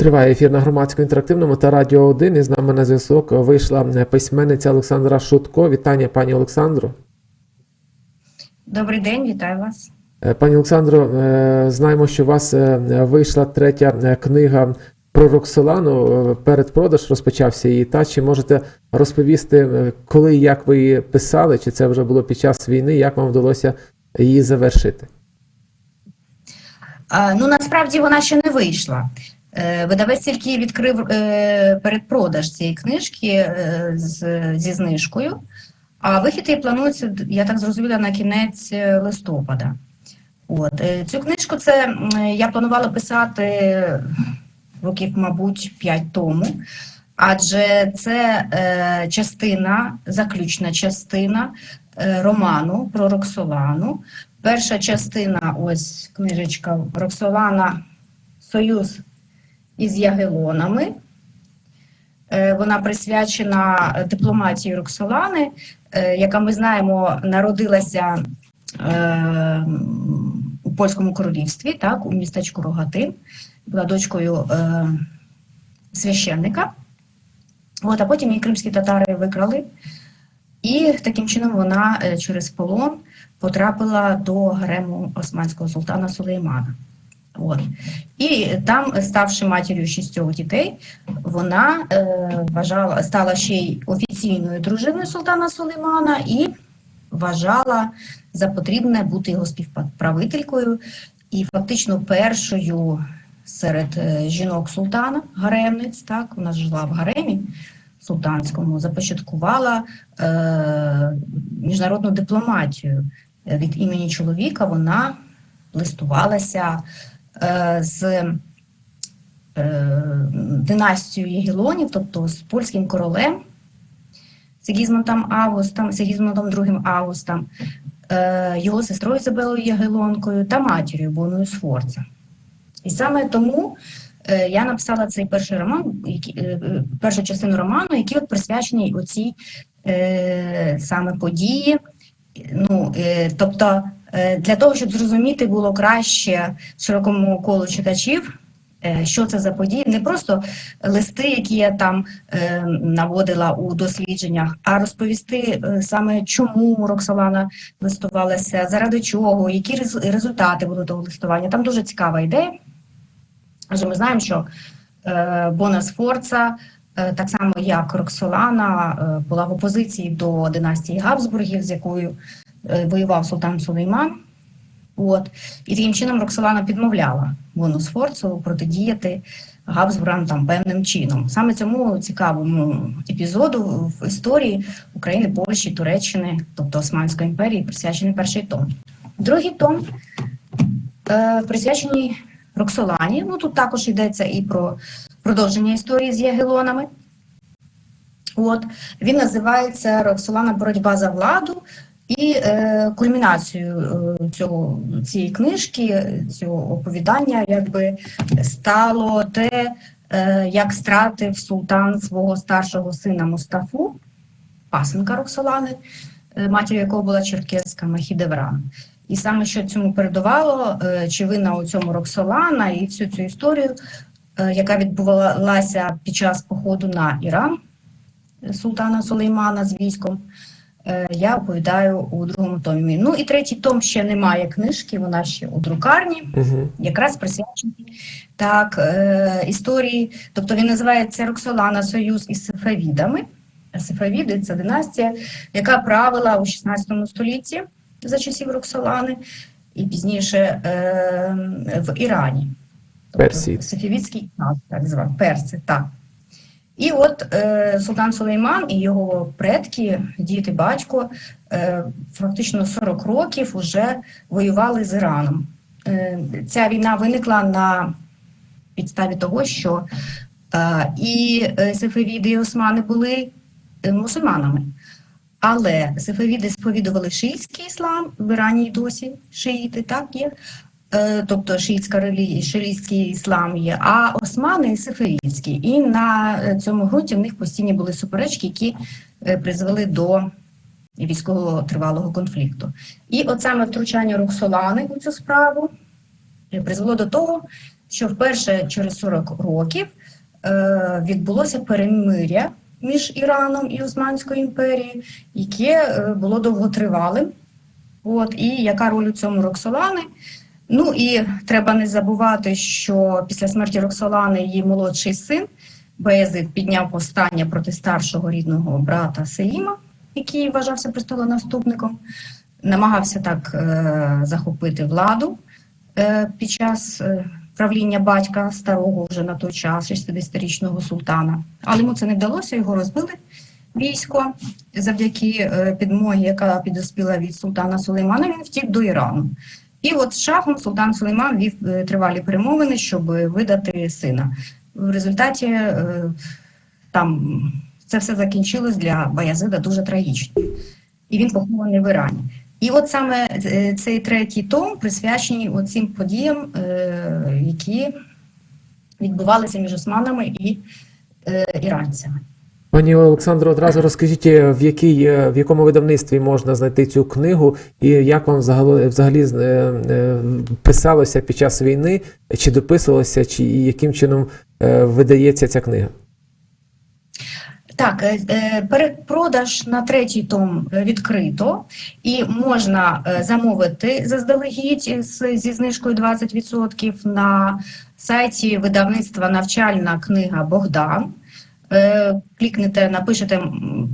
Триває ефір на громадському інтерактивному та радіо 1. І з нами на зв'язок вийшла письменниця Олександра Шутко. Вітання, пані Олександро. Добрий день, вітаю вас. Е, Пані Олександро, е, знаємо, що у вас е, вийшла третя книга про Роксолану. Передпродаж розпочався її. Та чи можете розповісти, коли і як ви її писали? Чи це вже було під час війни? Як вам вдалося її завершити? Ну насправді вона ще не вийшла. Е, Видавець тільки відкрив е, передпродаж цієї книжки е, зі знижкою, а вихід її планується, я так зрозуміла, на кінець листопада. От цю книжку це я планувала писати років, мабуть, 5 тому, адже це частина, заключна частина роману про Роксолану. Перша частина, ось книжечка Роксолана Союз із Ягелонами. Е, Вона присвячена дипломатії Роксолани, е, яка ми знаємо, народилася е, у польському королівстві, так, у містечку Рогатин, була дочкою е, священника. От, а потім її кримські татари викрали, і таким чином вона е, через полон потрапила до гарему османського султана Сулеймана. От. І там, ставши матір'ю шістьох дітей, вона е, вважала, стала ще й офіційною дружиною султана Сулеймана і вважала за потрібне бути його співправителькою і фактично першою серед е, жінок султана, гаремниць, так, вона жила в гаремі султанському, започаткувала е, міжнародну дипломатію. Від імені чоловіка вона листувалася з е, династією Єгілонів, тобто з польським королем Сигізмундом Августом, Сигізмундом II Августом, е, його сестрою Ізабелою Ягелонкою та матір'ю Боною Сфорца. І саме тому е, я написала цей перший роман, е, е, першу частину роману, який от присвячений оцій е, саме події. Ну, е, тобто, е, для того, щоб зрозуміти було краще широкому колу читачів, е, що це за події, не просто листи, які я там е, наводила у дослідженнях, а розповісти е, саме, чому Роксолана листувалася, заради чого, які результати будуть того листування. Там дуже цікава ідея. Адже ми знаємо, що е, Бона Сфорца, е, так само як Роксолана, е, була в опозиції до династії Габсбургів, з якою е, воював султан Сулейман. От. І таким чином Роксолана підмовляла Бону Сфорцу протидіяти Габсбургам там певним чином. Саме цьому цікавому епізоду в історії України, Польщі, Туреччини, тобто Османської імперії, присвячений перший том. Другий том е, присвячений Роксолані. Ну тут також йдеться і про продовження історії з Ягелонами. От він називається Роксолана Боротьба за владу. І е, кульмінацією е, цього цієї книжки, цього оповідання, якби стало те, е, як стратив султан свого старшого сина Мустафу, пасенка Роксолани, е, матір'ю якого була черкеска Махідевран. І саме що цьому передувало, е, чи вина у цьому Роксолана і всю цю історію, е, яка відбувалася під час походу на Іран е, султана Сулеймана з військом, я оповідаю у другому томі. Ну і третій том ще немає книжки, вона ще у друкарні, Угу. якраз присвячений так, е, історії. Тобто він називається Роксолана Союз із Сефавідами. Сефавіди це династія, яка правила у 16 столітті за часів Роксолани, і пізніше е, в Ірані. Персії. Сефівідський так званий, перси, так. І от е, Султан Сулейман і його предки, діти, батько, е, фактично 40 років вже воювали з Іраном. Е, ця війна виникла на підставі того, що е, і е, Сефевіди, і Османи були е, мусульманами. Але сефевіди сповідували шиїтський іслам, в Ірані й досі шиїти, так є. Е, Тобто шиїтська релігія, шиїтський іслам є, а османи сефевідські. І на е, цьому ґрунті в них постійні були суперечки, які е, призвели до військового тривалого конфлікту. І от саме втручання Роксолани у цю справу призвело до того, що вперше через 40 років відбулося перемиря між Іраном і Османською імперією, яке було довготривалим. От, і яка роль у цьому Роксолани? Ну і треба не забувати, що після смерті Роксолани її молодший син Беязид підняв повстання проти старшого рідного брата Селіма, який вважався престолонаступником, намагався так е, захопити владу е, під час е, правління батька старого вже на той час 60-річного султана. Але йому це не вдалося, його розбили військо завдяки е, підмогі, яка підоспіла від султана Сулеймана. Він втік до Ірану. І от з шахом султан Сулейман вів е, тривалі перемовини, щоб видати сина. В результаті е, там це все закінчилось для Баязида дуже трагічно. І він похований в Ірані. І от саме е, цей третій том присвячений цим подіям, які відбувалися між османами і іранцями. Пані Олександро, одразу розкажіть, е, в якій е, в якому видавництві можна знайти цю книгу, і як вам взагалі, взагалі е, писалося під час війни, чи дописувалося, чи і яким чином видається ця книга? Так, передпродаж на третій том відкрито, і можна замовити заздалегідь зі знижкою 20% на сайті видавництва Навчальна книга Богдан. Е, Клікнете, напишете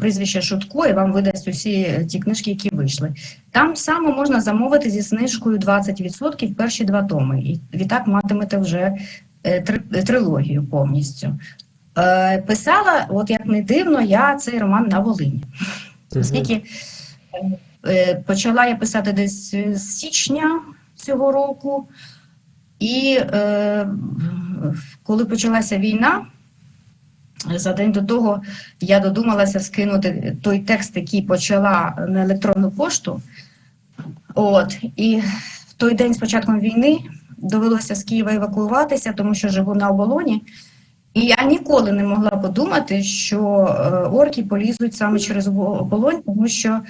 прізвище Шутко, і вам видасть усі ті книжки, які вийшли. Там саме можна замовити зі знижкою 20% перші два томи. І відтак матимете вже е, три- трилогію повністю. Е, Писала, от як не дивно, я цей роман на Волині. Оскільки почала я писати десь з січня цього року, і коли почалася війна, за день до того я додумалася скинути той текст, який почала на електронну пошту. От, і в той день з початком війни довелося з Києва евакуюватися, тому що живу на оболоні. І я ніколи не могла подумати, що е, орки полізуть саме через обо- оболонь, тому що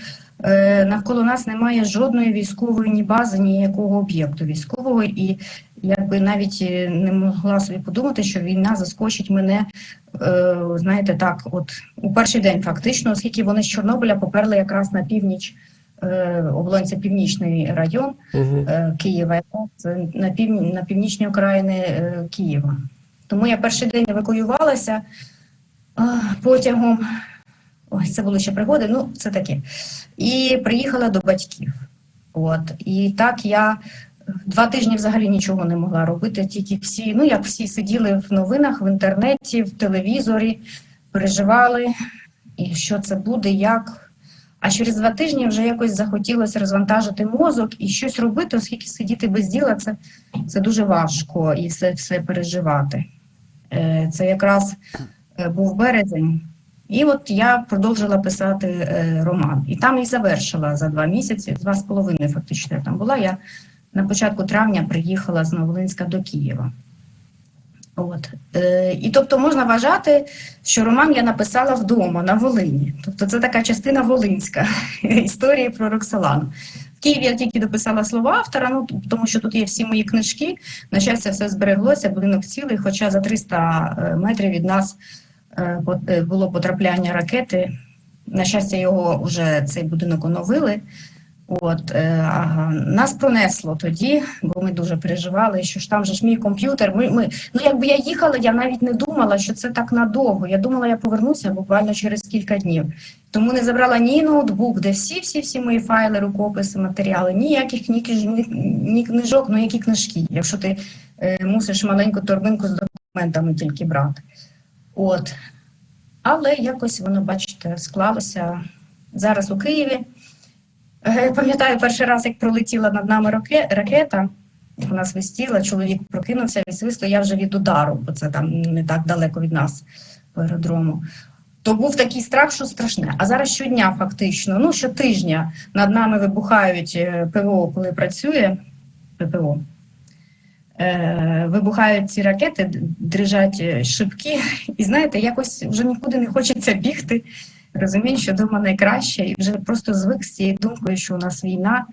е, навколо нас немає жодної військової ні бази, ніякого об'єкту військового. І якби навіть е, не могла собі подумати, що війна заскочить мене, е, знаєте, так, от у перший день фактично, оскільки вони з Чорнобиля поперли якраз на північ. е, Оболонь північний район Угу. е, Києва, якраз на півні, на північні окраїни е, Києва. Тому я перший день евакуювалася потягом. Ой, це були ще пригоди, ну це таке. І приїхала до батьків. От. І так я два тижні взагалі нічого не могла робити, тільки всі, ну як всі сиділи в новинах, в інтернеті, в телевізорі, переживали, і що це буде, як. А через два тижні вже якось захотілося розвантажити мозок і щось робити, оскільки сидіти без діла це, це дуже важко і все, все переживати. Е, Це якраз е, був березень. І от я продовжила писати е, роман. І там і завершила за два місяці, два з половиною фактично я там була. Я на початку травня приїхала з Новолинська до Києва. От. Е, і тобто можна вважати, що роман я написала вдома на Волині. Тобто це така частина волинська історії про Роксолану. В Києві я тільки дописала слова автора, ну тому що тут є всі мої книжки. На щастя, все збереглося, будинок цілий, хоча за 300 метрів від нас е, е, було потрапляння ракети. На щастя, його вже цей будинок оновили. От е, нас пронесло тоді, бо ми дуже переживали, що ж там же ж мій комп'ютер. Ми, ми, ну якби я їхала, я навіть не думала, що це так надовго. Я думала, я повернуся буквально через кілька днів. Тому не забрала ні ноутбук, де всі, всі, всі мої файли, рукописи, матеріали, ніяких ні, ні, ні книжок, ну які книжки, якщо ти е, мусиш маленьку торбинку з документами тільки брати. От. Але якось воно, бачите, склалося зараз у Києві. Е, Пам'ятаю перший раз, як пролетіла над нами ракета, вона свистіла, чоловік прокинувся від свисту, я вже від удару, бо це там не так далеко від нас по аеродрому. То був такий страх, що страшне. А зараз щодня, фактично, ну щотижня над нами вибухають е, ПВО, коли працює ППО. Е, вибухають ці ракети, дрижать е, шибки, і знаєте, якось вже нікуди не хочеться бігти. Розумію, що дома найкраще, і вже просто звик з цією думкою, що у нас війна.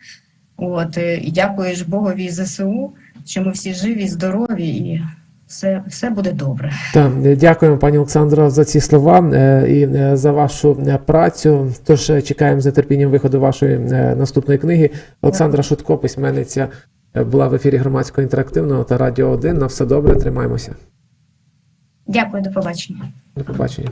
От, е, і дякуєш Богові і ЗСУ. що ми всі живі, здорові і все, все буде добре. Так, дякуємо, пані Олександро, за ці слова е, і е, за вашу е, працю. Тож е, чекаємо з нетерпінням виходу вашої е, наступної книги. Олександра Шутко, письменниця, е, була в ефірі громадського інтерактивного та радіо 1. На все добре, тримаємося. Дякую, до побачення. До побачення.